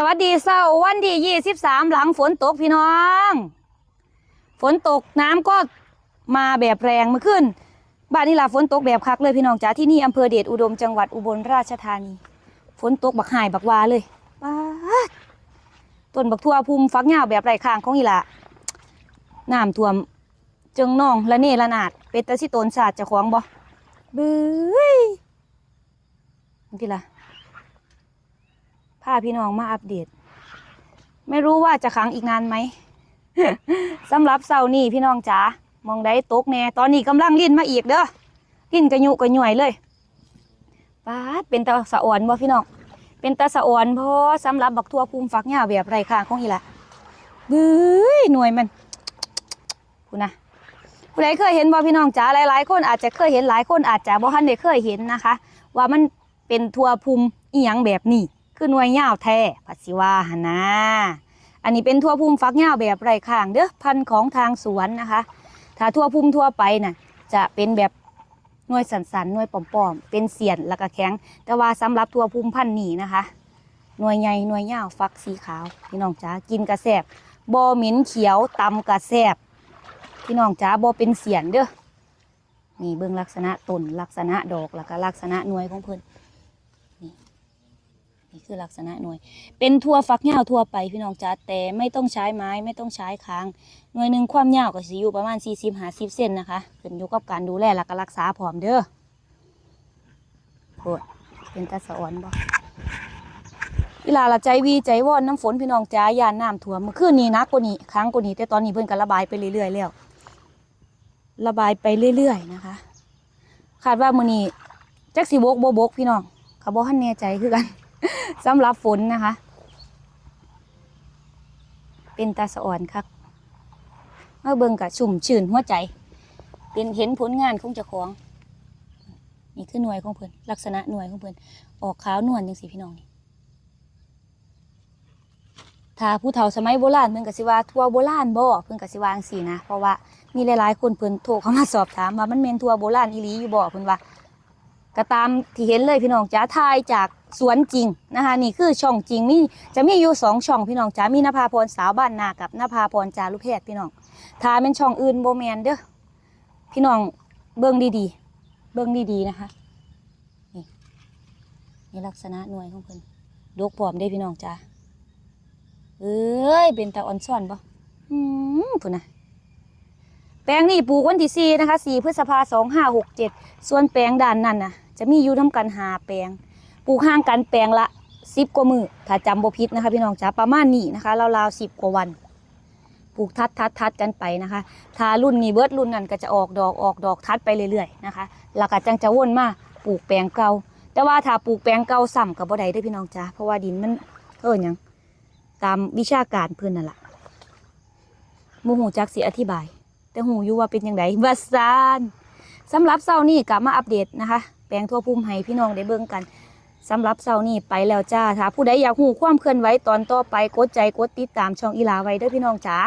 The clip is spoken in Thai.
สวัสดีเช้าวันที่ยี่สิบสามหลังฝนตกพี่น้อง ฝนตกน้ำก็มาแบบแรงมื่อคืนบ้านนี่ล่ะฝนตกแบบคักเลยพี่น้องจ้าที่นี่อำเภอเดชอุดมจังหวัดอุบลราชธานี ฝนตกบักหายบักวาเลยป้าต้นบักทั่วภูมิฟักยาวแบบไรข้างของอีละน้ำท่วมจึงนองละเนระนาดเป็นตะสิโตนศาสตร์จะของบ่บื้อนี่ล่ะ พาพี่น้องมาอัปเดต ไม่รู้ว่าจะขังอีกนานไหมสำหรับเสาร์นี้พี่น้องจ๋ามองได้ตกแน่ตอนนี้กำลังลิ้นมาอีกเด้อลิ้นกระยุกระหน่วยเลยป้าดเป็นตาสะอ่อนบ่พี่น้องเป็นตาสะอ่อนเพราะสำหรับบักทั่วภูมิฟักหญ้าแบบไรข้างของอีละบื้อหน่วยมันคุณนะผู้ใดเคยเห็นบ่พี่น้องจ๋าหลายๆ คนอาจจะเคยเห็นหลายคนอาจจะบ่ทันได้เคยเห็นนะคะ ว่ามันเป็นทั่วภูมิอีหยังแบบนี้ คือหน่วยยาวแท้ผัดสิว่าหนนะอันนี้เป็นทั่วภูมิฟักยาวแบบไรข้างเด้อพันธุ์ของทางสวนนะคะ ถ้าทั่วภูมิทั่วไปน่ะจะเป็นแบบหน่วยสันสันหน่วยปอมๆ เป็นเสียนแล้วก็แข็ง แต่ว่าสำหรับทั่วภูมิพันธุ์นี้นะคะหน่วยใหญ่หน่วยยาวฟักสีขาวพี่น้องจ๋ากินกระแสบบอเหม็นเขียวตำกระแสบพี่น้องจ๋าบอเป็นเสียนเด้อนี่เบื้องลักษณะต้นลักษณะดอกแล้วก็ลักษณะหน่วยของเพิ่นนี่ คือลักษณะหน่วย เป็นทั่วฟักยาวทั่วไปพี่น้องจ๋าแต่ไม่ต้องใช้ไม้ไม่ต้องใช้ค้าง หน่วยหนึ่งความยาวก็สิอยู่ประมาณ 40 50เซนนะคะขึ้นอยู่กับการดูแลและก็รักษาพร้อมเด้อโพดเป็นตาสะออนบ่เวลาละใจวีใจว่อนน้ำฝนพี่น้องจ๋ายานน้ำท่วมเมื่อคืนนี้นักกว่านี้ครั้งกว่านี้แต่ตอนนี้เพิ่นก็ระบายไปเรื่อยๆแล้วระบายไปเรื่อยๆนะคะ คาดว่ามื้อนี้จักสิบกบ่บกพี่น้องขาบ่ทันแน่ใจคือกัน สำหรับฝนนะคะ เป็นตาสะอ่อนครับเมื่อเบิ่งกับชุ่มชื่นหัวใจ เป็นเห็นผลงานของเจ้าของ นี่คือหน่วยของเพิ่นลักษณะหน่วยของเพิ่นออกขาวนวลจังสิพี่น้องนี่ถ้าผู้เฒ่าสมัยโบราณเพิ่นกสิว่าทัวโบราณบ่เพิ่นกสิว่าจังซี่นะเพราะว่ามีหลายๆคนเพิ่นโทรเข้ามาสอบถามว่ามันแม่นทัวโบราณอีหลีอยู่บ่เพิ่นว่า ก็ตามที่เห็นเลยพี่น้องจ๋าทายจากสวนจริงนะคะนี่คือช่องจริงมีจะมีอยู่สองช่องพี่น้องจ๋ามีนภาพรสาวบ้านนากับนภาพรจารุแพทย์พี่น้องถ้าเป็นช่องอื่นโบแมนเด้อพี่น้องเบิ่งดีๆ เบิ่งดีๆนะคะนี่นี่ลักษณะหน่วยของเพิ่นดกพร้อมได้พี่น้องจ๋าเอ้ยเป็นตาอ่อนซ่อนบ่อืมพุ่นนะแปลงนี่ปลูกวันที่สี่นะคะสี่พฤษภาสองห้าหกเจ็ดส่วนแปลงด้านนั้นน่ะ จะมีอยู่ทำกันหาแปลง ปลูกห่างกันแปลงละสิบกว่ามือถ้าจำบ่ผิดนะคะ พี่น้องจ๋าประมาณนี้นะคะราวๆสิบกว่าวันปลูกทัดทัดทัดกันไปนะคะถ้ารุ่นนี้เบิร์ดรุ่นนั้นก็จะออกดอกออกดอกทัดไปเรื่อยๆนะคะแล้วก็จังจะวนมาปลูกแปลงเก่าแต่ว่าถ้าปลูกแปลงเก่าซ้ำกับบ่ได้ด้อพี่น้องจ๋าเพราะว่าดินมันเอิ้นหยังตามวิชาการเพิ่นนั่นแหละบ่ฮู้จักสิอธิบาย แต่ฮู้อยู่ว่าเป็นจังไดว่าซานสำหรับเสาร์นี้กลับมาอัปเดตนะคะ แปลงทั่วภูมิให้พี่น้องได้เบิ่งกันสำหรับเสาร์นี้ไปแล้วจ้าถ้าผู้ใดอยากหูความเคลื่อนไหวตอนต่อไปกดใจกดติดตามช่องอีลาไว้ด้อพี่น้องจ๋า